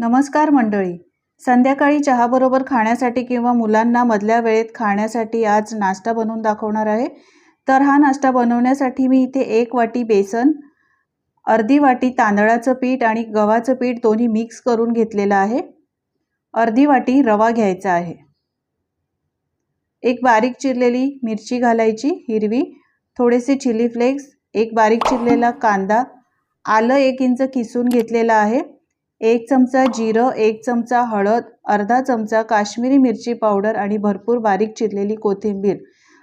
नमस्कार मंडळी. संध्याकाळी चहाबरोबर खाण्यासाठी किंवा मुलांना मधल्या वेळेत खाण्यासाठी आज नाश्ता बनवून दाखवणार आहे. तर हा नाश्ता बनवण्यासाठी मी इथे एक वाटी बेसन अर्धी वाटी तांदळाचं पीठ आणि गव्हाचं पीठ दोन्ही मिक्स करून घेतलेलं आहे. अर्धी वाटी रवा घ्यायचा आहे. एक बारीक चिरलेली मिरची घालायची हिरवी थोडेसे चिली फ्लेक्स एक बारीक चिरलेला कांदा आलं एक इंच किसून घेतलेलं आहे. एक चमचा जिरं एक चमचा हळद अर्धा चमचा काश्मीरी मिरची पावडर आणि भरपूर बारीक चिरलेली कोथिंबीर.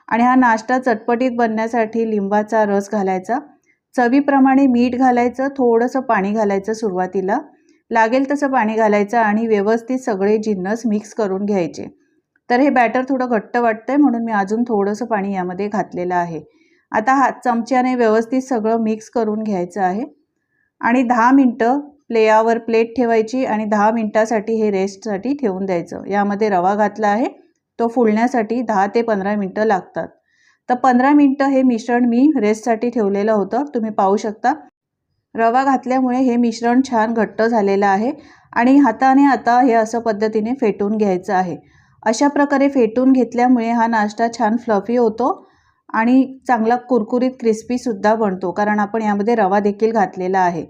आणि हा नाश्ता चटपटीत बनण्यासाठी लिंबाचा रस घालायचा. चवीप्रमाणे मीठ घालायचं थोडंसं पाणी घालायचं सुरुवातीला. लागेल तसं पाणी घालायचं आणि व्यवस्थित सगळे जिन्नस मिक्स करून घ्यायचे. तर हे बॅटर थोडं घट्ट वाटतं आहे म्हणून मी अजून थोडंसं पाणी यामध्ये घातलेलं आहे. आता हा चमच्याने व्यवस्थित सगळं मिक्स करून घ्यायचं आहे. आणि दहा मिनटं प्लेयावर प्लेट ठेवायची आणि दहा मिनटासाठी हे रेस्टसाठी ठेवून द्यायचं. यामध्ये रवा घातला आहे. तो फुलण्यासाठी दहा ते पंधरा मिनटं लागतात. तर पंधरा मिनटं हे मिश्रण मी रेस्टसाठी ठेवलेलं होतं. तुम्ही पाहू शकता. रवा घातल्यामुळे हे मिश्रण छान घट्ट झालेलं आहे आणि हाताने आता हे असं पद्धतीने फेटून घ्यायचं आहे. अशा प्रकारे फेटून घेतल्यामुळे हा नाश्ता छान फ्लफी होतो आणि चांगला कुरकुरीत क्रिस्पीसुद्धा बनतो. कारण आपण यामध्ये रवा देखील घातलेला आहे.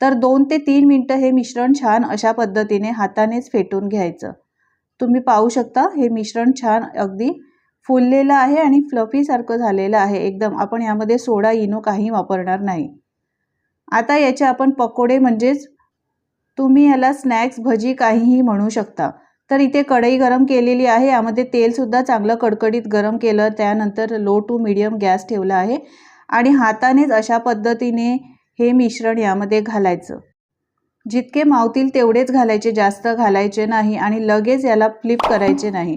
तर दोन ते तीन मिनटं हे मिश्रण छान अशा पद्धतीने हातानेच फेटून घ्यायचं. तुम्ही पाहू शकता हे मिश्रण छान अगदी फुललेलं आहे आणि फ्लफीसारखं झालेलं आहे. एकदम आपण यामध्ये सोडा इनो काही वापरणार नाही. आता याचे आपण पकोडे म्हणजेच तुम्ही याला स्नॅक्स भजी काहीही म्हणू शकता. तर इथे कढई गरम केलेली आहे. यामध्ये तेलसुद्धा चांगलं कडकडीत गरम केलं. त्यानंतर लो टू मिडियम गॅस ठेवला आहे. आणि हातानेच अशा पद्धतीने हे मिश्रण यामध्ये घालायचं. जितके मावतील तेवढेच घालायचे जास्त घालायचे नाही आणि लगेच याला फ्लिप करायचे नाही.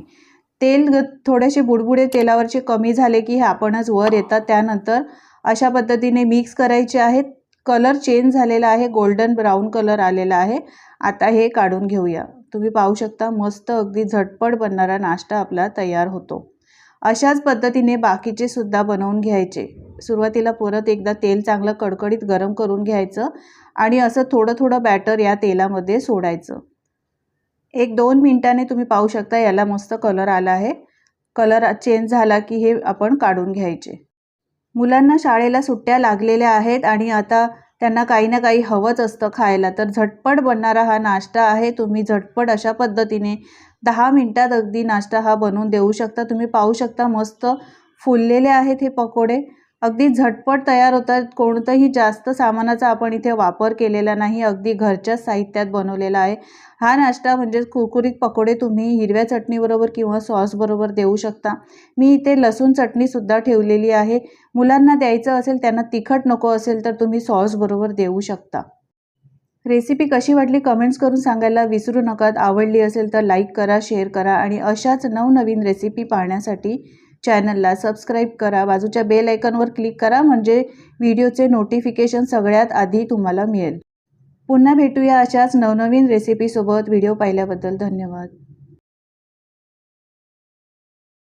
तेल ग थोडेसे बुडबुडे तेलावरचे कमी झाले की हे आपणच वर येतात. त्यानंतर अशा पद्धतीने मिक्स करायचे आहेत. कलर चेंज झालेला आहे. गोल्डन ब्राऊन कलर आलेला आहे. आता हे काढून घेऊया. तुम्ही पाहू शकता मस्त अगदी झटपट बनणारा नाश्ता आपला तयार होतो. अशाच पद्धतीने बाकीचे सुद्धा बनवून घ्यायचे. सुरुवातीला परत एकदा तेल चांगलं कडकडीत गरम करून घ्यायचं आणि असं थोडं थोडं बॅटर या तेलामध्ये सोडायचं. एक दोन मिनटाने तुम्ही पाहू शकता याला मस्त कलर आला आहे. कलर चेंज झाला की हे आपण काढून घ्यायचे. मुलांना शाळेला सुट्ट्या लागलेल्या आहेत आणि आता त्यांना काही ना काही हवंच असतं खायला. तर झटपट बनणारा हा नाश्ता आहे. तुम्ही झटपट अशा पद्धतीने दहा मिनटात अगदी नाश्ता हा बनवून देऊ शकता. तुम्ही पाहू शकता मस्त फुललेले आहेत हे पकोडे. अगदी झटपट तयार होतात. कोणतंही जास्त सामानाचा आपण इथे वापर केलेला नाही अगदी घरच्याच साहित्यात बनवलेला आहे. हा नाश्ता म्हणजेच कुरकुरीत पकोडे तुम्ही हिरव्या चटणीबरोबर किंवा सॉसबरोबर देऊ शकता. मी इथे लसूण चटणीसुद्धा ठेवलेली आहे. मुलांना द्यायचं असेल त्यांना तिखट नको असेल तर तुम्ही सॉसबरोबर देऊ शकता. रेसिपी कशी वाटली कमेंट्स करून सांगायला विसरू नका. आवडली असेल तर लाईक करा शेअर करा आणि अशाच नवनवीन रेसिपी पाहण्यासाठी चॅनलला सबस्क्राईब करा बाजूच्या बेल आयकॉनवर क्लिक करा म्हणजे व्हिडिओचे नोटिफिकेशन सगळ्यात आधी तुम्हाला मिळेल. पुन्हा भेटूया अशाच नवनवीन रेसिपीसोबत. व्हिडिओ पाहिल्याबद्दल धन्यवाद.